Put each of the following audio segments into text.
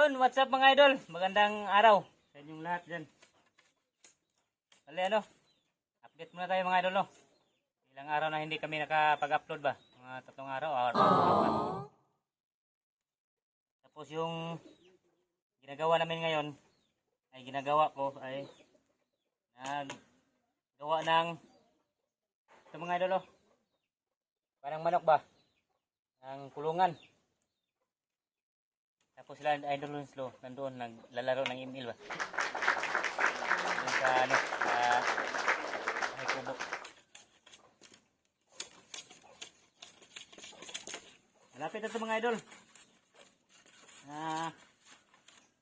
Yun, what's up mga idol? Magandang araw sa inyong lahat dyan. Bali ano, update muna tayo mga idol no. Ilang araw na hindi kami nakapag-upload ba? Mga tatlong araw, apat. Tapos yung ginagawa namin ngayon, ay ginagawa ko ay naggawa ng ito mga idol oh. Parang manok ba? Ang kulungan. Tapos sila idol Winslow nandoon naglalaro ng email ba? Doon sa ano, sa ay kubo. Malapit ito mga idol. Na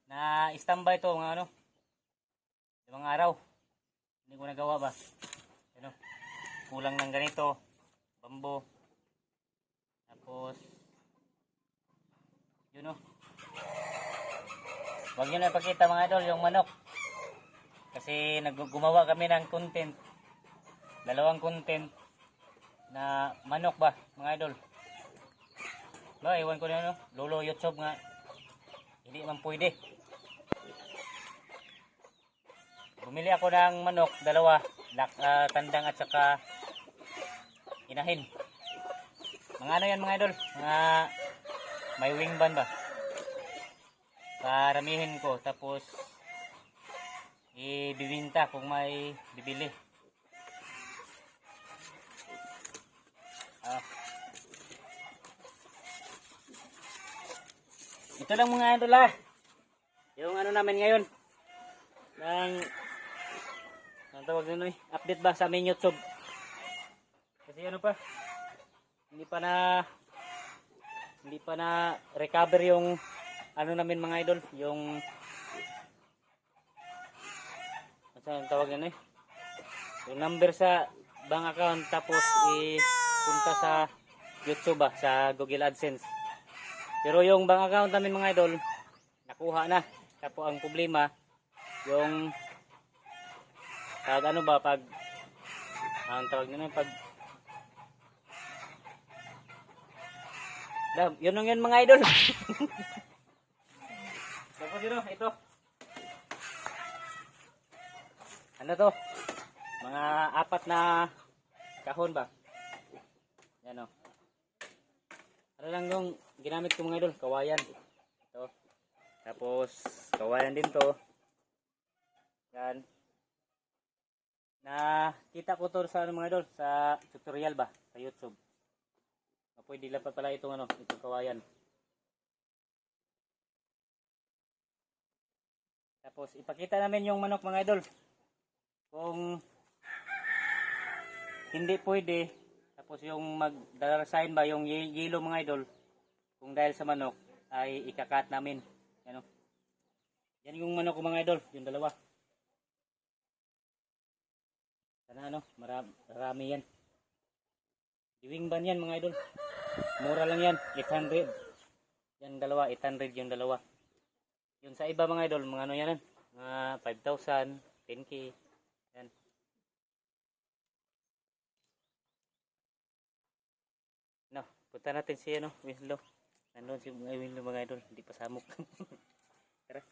na standby to mga ano. Limang araw. Hindi ko nagawa ba? Ano? Kulang ng ganito. Bambo. Tapos yun o. Huwag nyo na ipakita mga idol yung manok. Kasi nag gumawa kami ng content. Dalawang content na manok ba mga idol. Ba, iwan ko na no. Lolo YouTube nga. Hindi man pwede. Bumili ako ng manok, dalawa. Lak, ah, tandang at saka inahin. Mga ano yan mga idol? Mga may wing ban ba? Paramihin ko tapos ibibinta kung may bibili. Ah. Ito lang mga idol ah. Yung ano namin ngayon. Ng ang tawag nito eh, update ba sa aming YouTube. Kasi ano pa, hindi pa na hindi pa na recover yung ano namin mga idol, yung ang tawag yan eh? Yung number sa bank account tapos ipunta sa YouTube ba, sa Google AdSense. Pero yung bank account namin mga idol, nakuha na. Tapos ang problema, yung pag ano ba, pag ang tawag nila, pag Dam, yun lang yun mga idol. Tapos oh, ito. Ano to? Mga apat na kahon ba? Yan o. Ano lang yung ginamit ko mga idol? Kawayan. Ito. Tapos, kawayan din to. Yan. Na kita ko to sa ano mga idol, sa tutorial ba? Sa YouTube. Ah, Pwede lang pa pala itong ano, itong kawayan. Tapos ipakita namin yung manok mga idol. Kung hindi pwede, tapos yung magdarasahin ba yung ye- yellow mga idol, kung dahil sa manok, ay ikakat namin. Ano? Yan yung manok ko mga idol, yung dalawa. Sana ano, marami, marami yan. Diwing ban yan mga idol. Mura lang yan, 800. Yan dalawa, 800 yung dalawa. Yun sa iba mga idol, mga ano yan, mga 5,000, 10k. Yan. No, punta natin si ano, Winslow. Nandun si Winslow mga idol, hindi pa samok. Tara.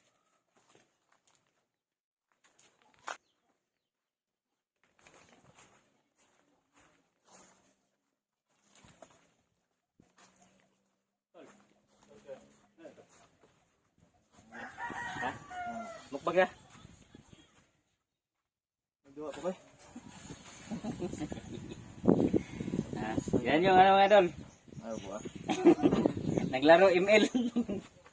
Mukbang ka? Nagduwa ko kay. Ah, yan yung ano mga idol. Ayaw buwa. Naglaro ML.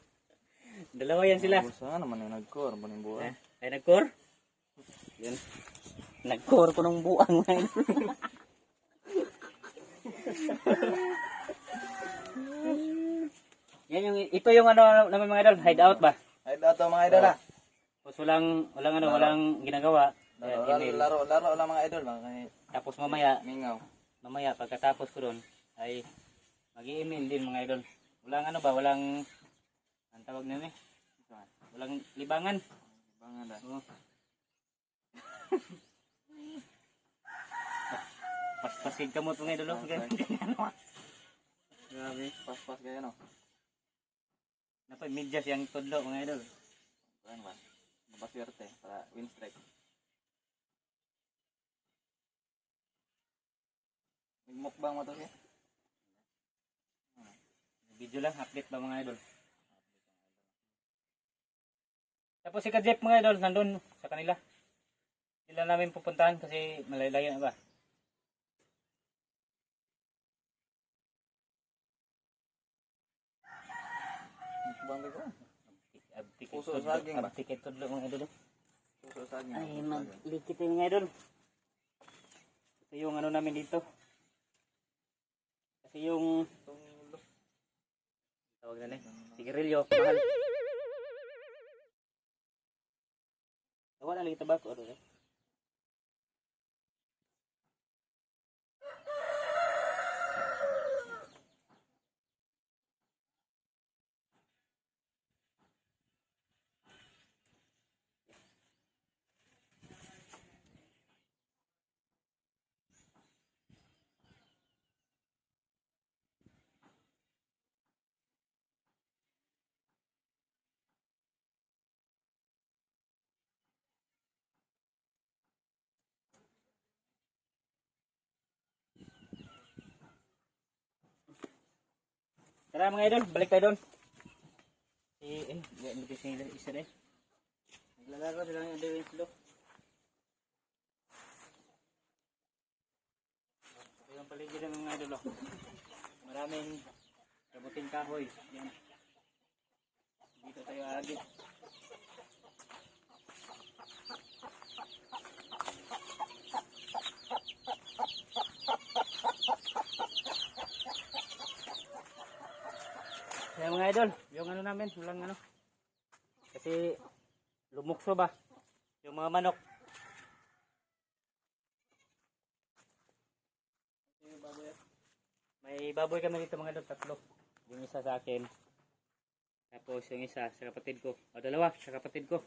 Dalawa yan sila. Busa naman yung nag-core. Baning buwa. Eh, ay nag-core? Yan. Nag-core ko ng buang mga idol. yan yung, ito yung ano naman mga idol, hideout ba? Ay, dato mga idol ah. Tapos walang, walang ano, walang ginagawa. Laro, email. laro, laro, laro lang mga idol. Mga Tapos mamaya, Mingaw. mamaya pagkatapos ko doon ay mag-email din mga idol. Walang ano ba, walang ang tawag nila eh. Walang libangan. Bangan da. Oo. Paspasid ka mo ito mga idol. oh. Okay. Grabe. Pas-pas kayo no. Napay medyas yang tudlo mga idol. Kuan ba? Mapaswerte para win strike. May mukbang mo to siya? Video lang, update ba mga idol? Tapos si Kajep mga idol, nandun sa kanila. Sila namin pupuntahan kasi malayo na ba? Mukbang ba ko? Puso saging ba? Abtik ito mga idol. Puso sa akin. Ay, maglikit yung mga idol. Ito yung ano namin dito. Kasi yung tawag na eh. Sigarilyo, mahal. Tawa na lagi tabako. Ano eh? Tara mga idol, balik tayo doon. Eh, yan mo kasi yung isa rin. Naglalaro sila ng yung silo. Ito yung paligid ng mga idol. oh. Maraming kabuting kahoy. Yan. Dito tayo agit. Kaya mga idol, yung ano namin, walang ano. Kasi lumukso ba? Yung mga manok. May baboy kami dito mga idol, tatlo. Yung isa sa akin. Tapos yung isa sa kapatid ko. O dalawa sa kapatid ko.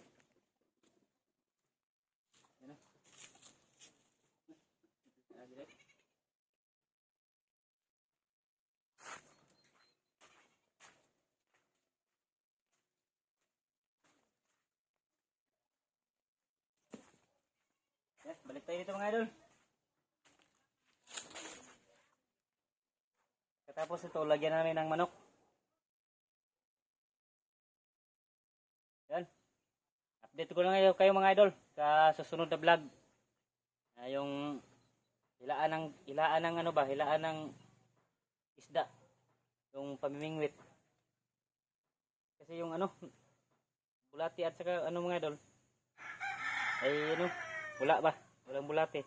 Yan ah. Ah, dire. Yes, balik tayo dito mga idol. Katapos ito, lagyan namin ng manok. Yan. Update ko lang kayo, mga idol sa susunod na vlog. Ah, yung hilaan ng hilaan ng ano ba, hilaan ng isda. Yung pamimingwit. Kasi yung ano, bulati at saka ano mga idol, ay ano, wala ba? Walang bulate.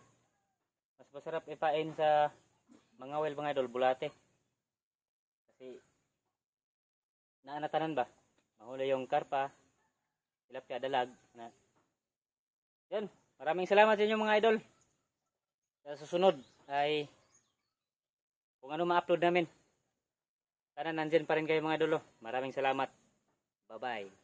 Mas masarap ipain sa mga well mga idol, bulate. Kasi naanatanan ba? Mahuli yung karpa, tilapia dalag. Na. Yan. Maraming salamat sa inyo mga idol. Sa susunod ay kung ano ma-upload namin. Sana nandyan pa rin kayo mga idol. oh. Maraming salamat. Bye-bye.